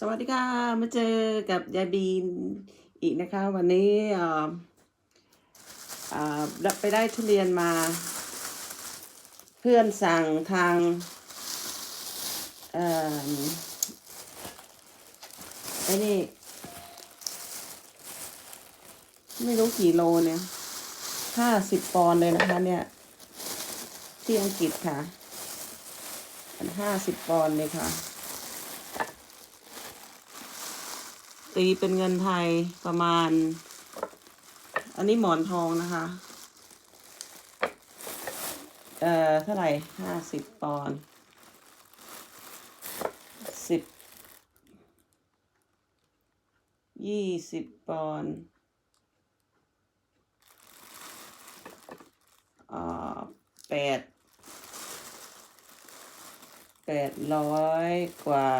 สวัสดีค่ะ มาเจอกับยายบีนอีกนะคะ วันนี้อ่อเอ่อรับไปได้ทุเรียนมา เพื่อนสั่งทางอ่อไอ้นี่ ไม่รู้กี่โลเนี่ยห้าสิบปอนด์เลยนะคะเนี่ย ที่อังกฤษค่ะห้าสิบปอนด์เลยค่ะ ตีเป็นเงินไทยประมาณ อันนี้หมอนทองนะคะ เอ่อ เท่าไหร่ห้าสิบปอนด์สิบยี่สิบปอนด์อ่าแปดแปดร้อยกว่า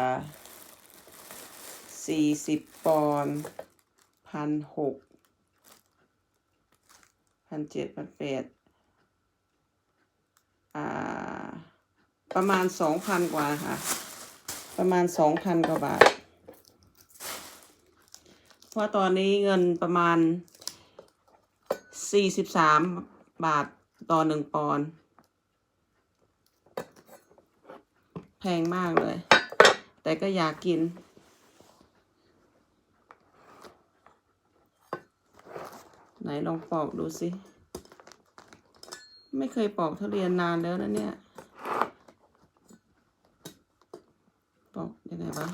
สี่สิบปอนด์พันหกพันเจ็ดพันแปดประมาณสองพันกว่าค่ะ ประมาณสองพันกว่าบาท เพราะตอนนี้เงินประมาณสี่สิบสามบาทต่อหนึ่งปอนด์แพงมากเลย แต่ก็อยากกิน ไหนลองปอกดูสิ ไม่เคยปอกทุเรียนนานแล้วนะเนี่ย ปอกยังไงวะ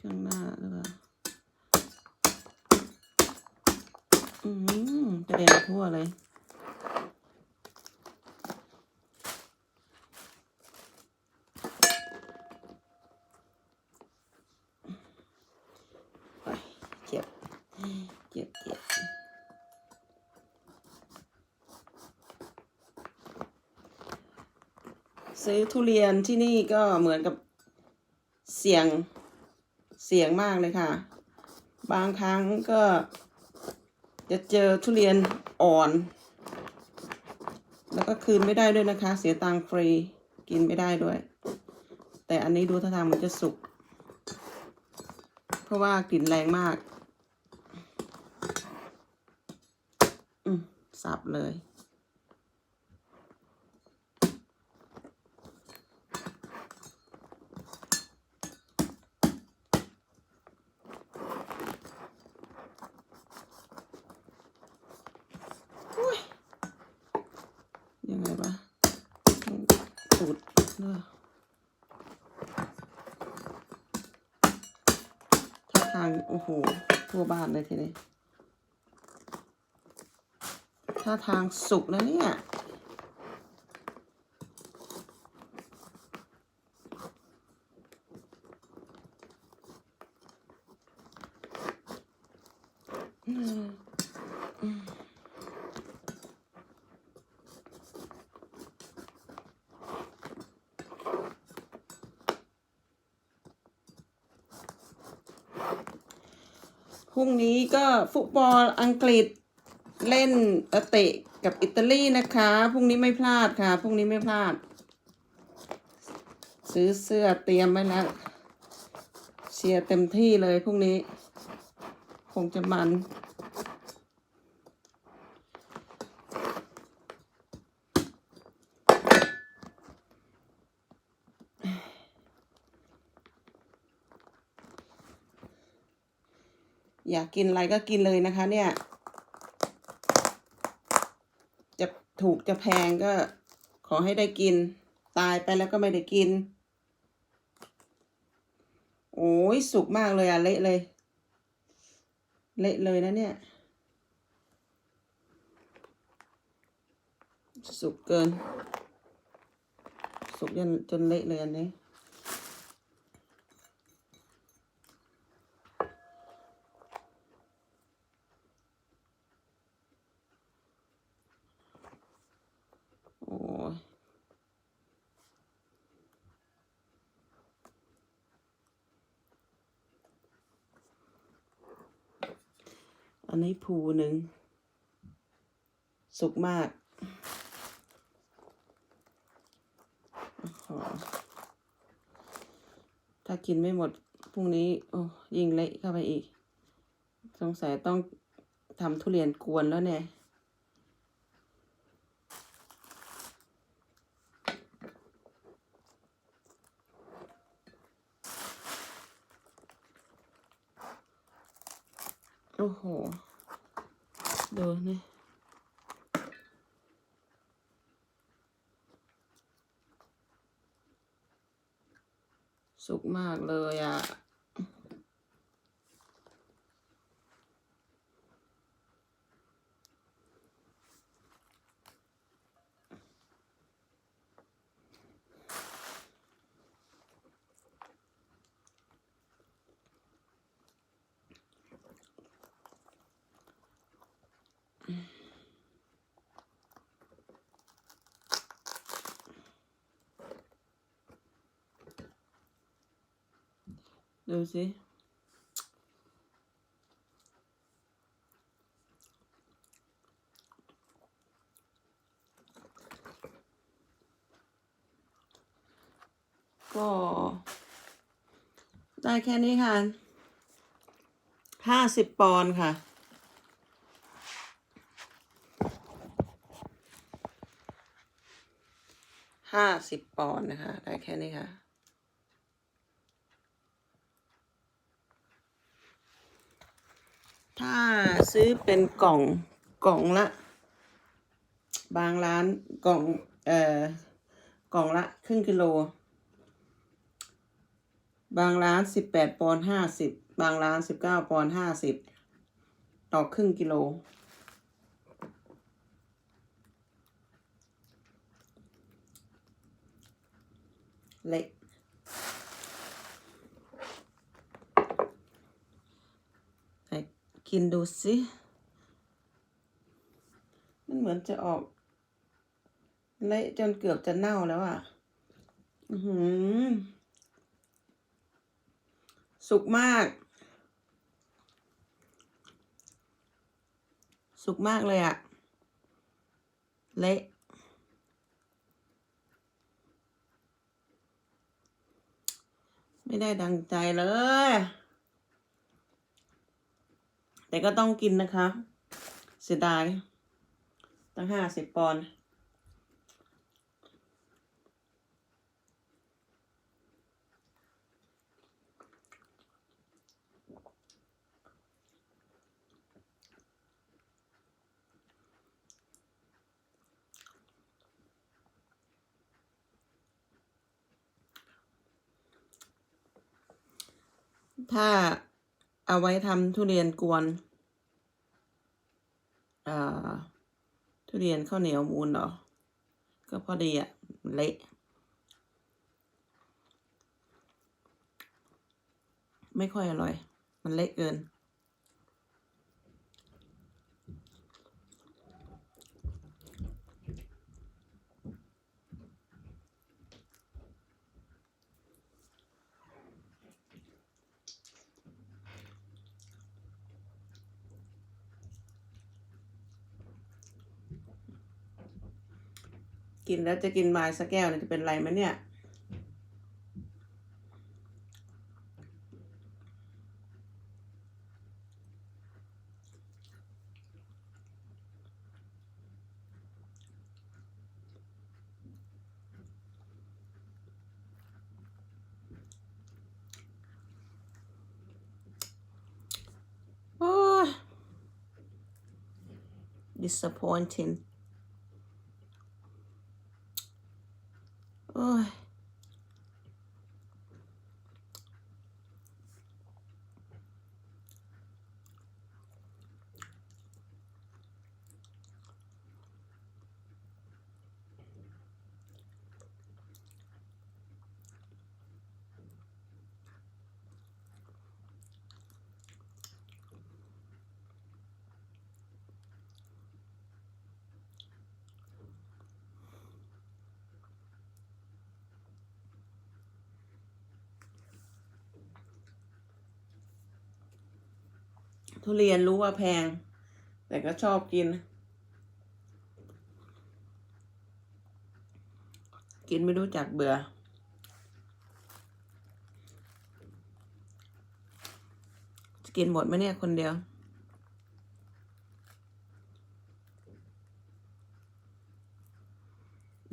ข้างหน้าหรือเปล่า อืมกระเด็นทั่วเลย ไปเจ็บเจ็บเจ็บ ซื้อทุเรียนที่นี่ก็เหมือนกับเสี่ยงเสี่ยงมากเลยค่ะ บางครั้งก็จะเจอทุเรียนอ่อน แล้วก็คืนไม่ได้ด้วยนะคะ เสียตังค์ฟรีกินไม่ได้ด้วย แต่อันนี้ดูท่าทางมันจะสุก เพราะว่ากลิ่นแรงมาก อืมสับเลย อุ๊ยยังไงวะต้องสูดเนอะ ทาทาง โอ้โห ทั่วบ้านเลยทีนี้ท่าทางสุกแล้วเนี่ย พรุ่งนี้ก็ฟุตบอลอังกฤษเล่นเตะกับอิตาลีนะคะพรุ่งนี้ไม่พลาดค่ะพรุ่งนี้ไม่พลาด ซื้อเสื้อเตรียมไว้แล้วเชียร์เต็มที่เลยพรุ่งนี้ คงจะมัน อยากกินอะไรก็กินเลยนะคะเนี่ย จะถูกจะแพงก็ขอให้ได้กิน ตายไปแล้วก็ไม่ได้กิน โอ้ยสุกมากเลยอะเละเลย เละเลยนะเนี่ย สุกเกิน สุกจนจนเละเลยอันนี้ อันนี้ภูหนึ่ง สุกมากขอถ้ากินไม่หมดพรุ่งนี้ โอ้ยิงเละเข้าไปอีก สงสัยต้องทำทุเรียนกวนแล้วเนี่ย อ้โห ดูนี่สุกมากเลยอะ ดูสิก็ได้แค่นี้ค่ะ ห้าสิบปอนด์ค่ะ ห้าสิบปอนด์นะคะ ได้แค่นี้ค่ะ ถ้าซื้อเป็นกล่องกล่องละ บางร้านกล่องเอ่อกล่องละครึ่งกิโล บางร้านสิบแปดปอนด์ห้าสิบบางร้านสิบเก้าปอนด์ห้าสิบต่อครึ่งกิโลเละไหน กินดูสิมันเหมือนจะออกเละจนเกือบจะเน่าแล้วอะหือสุกมาก สุกมากเลยอะเละไม่ได้ดังใจเลย แต่ก็ต้องกินนะคะ เสียดาย ตั้งห้าสิบปอนด์ถ้า เอาไว้ทำทุเรียนกวนอ่อทุเรียนข้าวเหนียวมูนเหรอ ก็พอดีอะเละไม่ค่อยอร่อย มันเละเกิน กินแล้วจะกินม้สักแก้วเนี่ยจะเป็นไรไหมเนี่ยโอ้ย disappointing ทุเรียนรู้ว่าแพง แต่ก็ชอบกิน กินไม่รู้จักเบื่อกินหมดไหมเนี่ยคนเดียว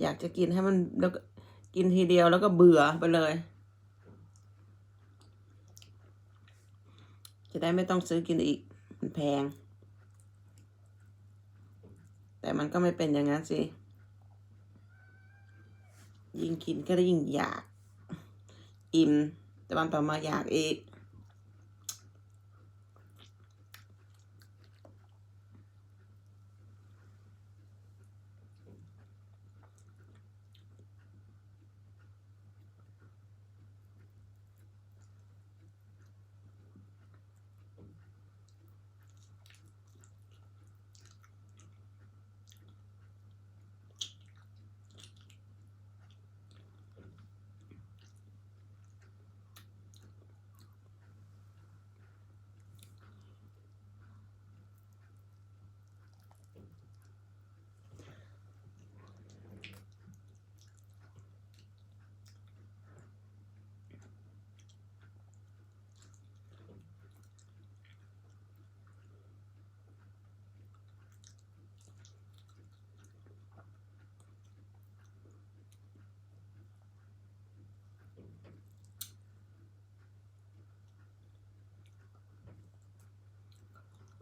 อยากจะกินให้มันแล้วกินทีเดียวแล้วก็เบื่อไปเลย ได้ไม่ต้องซื้อกินอีก มันแพง แต่มันก็ไม่เป็นอย่างนั้นสิ ยิ่งกินก็ยิ่งอยาก อิ่ม แต่วันต่อมาอยากอีก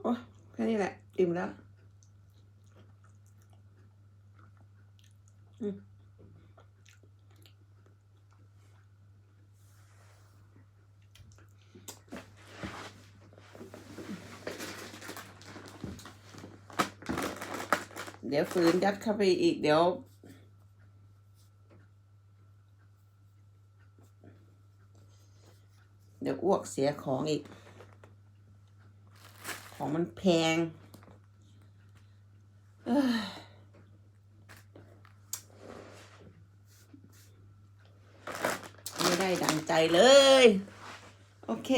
อ้แค่นี้แหละ อิ่มแล้วอืมเดี๋ยวฝืนยัดเข้าไปอีกเดี๋ยว เดี๋ยวอ้วกเสียของอีก ของมันแพงไม่ได้ดังใจเลย โอเค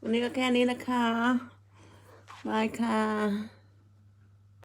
วันนี้ก็แค่นี้นะคะ บายค่ะ